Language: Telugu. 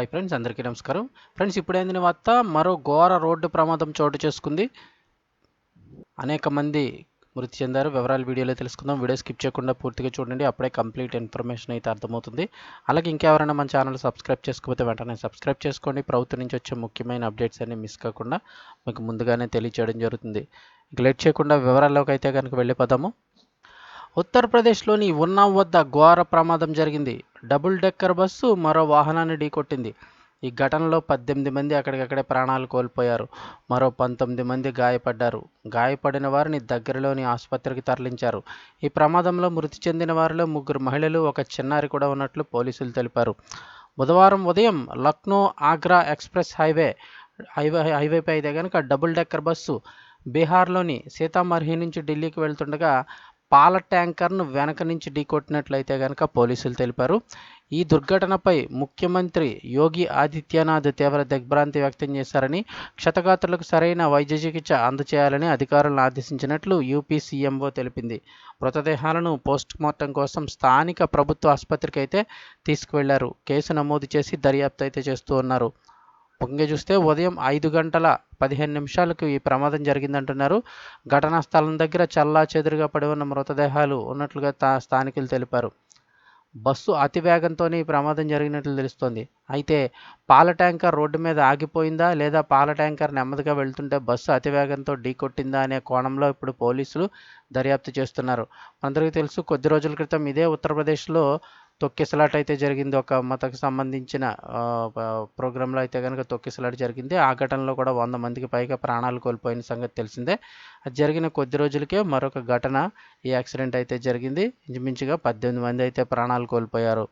హాయ్ ఫ్రెండ్స్ అందరికీ నమస్కారం. ఫ్రెండ్స్ ఇప్పుడైందిన వార్త మరో ఘోర రోడ్డు ప్రమాదం చోటు చేసుకుంది. అనేక మంది మృతి చెందారు. వివరాలు వీడియోలో తెలుసుకుందాం. వీడియో స్కిప్ చేయకుండా పూర్తిగా చూడండి. అప్పుడే కంప్లీట్ ఇన్ఫర్మేషన్ అయితే అర్థమవుతుంది. అలాగే ఇంకెవరైనా మన ఛానల్ సబ్స్క్రైబ్ చేసుకోకపోతే వెంటనే సబ్స్క్రైబ్ చేసుకోండి. ప్రభుత్వం నుంచి వచ్చే ముఖ్యమైన అప్డేట్స్ అన్ని మిస్ కాకుండా మీకు ముందుగానే తెలియచేయడం జరుగుతుంది. ఇక లేట్ చేయకుండా వివరాల్లోకి అయితే కనుక వెళ్ళిపోదాము. ఉత్తరప్రదేశ్లోని ఉన్నావ్ వద్ద ఘోర ప్రమాదం జరిగింది. డబుల్ డెక్కర్ బస్సు మరో వాహనాన్ని ఢీకొట్టింది. ఈ ఘటనలో పద్దెనిమిది మంది అక్కడికక్కడే ప్రాణాలు కోల్పోయారు. మరో పంతొమ్మిది మంది గాయపడ్డారు. గాయపడిన వారిని దగ్గరలోని ఆసుపత్రికి తరలించారు. ఈ ప్రమాదంలో మృతి చెందిన వారిలో ముగ్గురు మహిళలు ఒక చిన్నారి కూడా ఉన్నట్లు పోలీసులు తెలిపారు. బుధవారం ఉదయం Lucknow Agra express highway highway హైవేపై అయితే కనుక డబుల్ డెక్కర్ బస్సు బీహార్లోని సీతామర్హి నుంచి ఢిల్లీకి వెళ్తుండగా పాల ట్యాంకర్ను వెనక నుంచి ఢీకొట్టినట్లయితే కనుక పోలీసులు తెలిపారు. ఈ దుర్ఘటనపై ముఖ్యమంత్రి యోగి ఆదిత్యనాథ్ తీవ్ర దిగ్భ్రాంతి వ్యక్తం చేశారని క్షతగాత్రులకు సరైన వైద్య చికిత్స అందచేయాలని అధికారులను ఆదేశించినట్లు యూపీ సీఎంఓ తెలిపింది. మృతదేహాలను పోస్ట్ మార్టం కోసం స్థానిక ప్రభుత్వ ఆసుపత్రికి అయితే తీసుకువెళ్ళారు. కేసు నమోదు చేసి దర్యాప్తు అయితే చేస్తూ ఉన్నారు. ముఖ్యంగా చూస్తే ఉదయం ఐదు గంటల పదిహేను నిమిషాలకు ఈ ప్రమాదం జరిగిందంటున్నారు. ఘటనా స్థలం దగ్గర చల్లా చెదురుగా పడి ఉన్న మృతదేహాలు ఉన్నట్లుగా తా స్థానికులు తెలిపారు. బస్సు అతి వేగంతోనే ఈ ప్రమాదం జరిగినట్లు తెలుస్తోంది. అయితే పాల ట్యాంకర్ రోడ్డు మీద ఆగిపోయిందా లేదా పాల ట్యాంకర్ నెమ్మదిగా వెళ్తుంటే బస్సు అతి వేగంతో ఢీకొట్టిందా అనే కోణంలో ఇప్పుడు పోలీసులు దర్యాప్తు చేస్తున్నారు. అందరికీ తెలుసు కొద్ది రోజుల క్రితం ఇదే ఉత్తరప్రదేశ్లో తొక్కిసలాట అయితే జరిగింది. ఒక మతకు సంబంధించిన ప్రోగ్రాంలో అయితే కనుక తొక్కిసలాట జరిగింది. ఆ ఘటనలో కూడా వంద మందికి పైగా ప్రాణాలు కోల్పోయిన సంగతి తెలిసిందే. అది జరిగిన కొద్ది రోజులకే మరొక ఘటన ఈ యాక్సిడెంట్ అయితే జరిగింది. ఇంచుమించుగా పద్దెనిమిది మంది అయితే ప్రాణాలు కోల్పోయారు.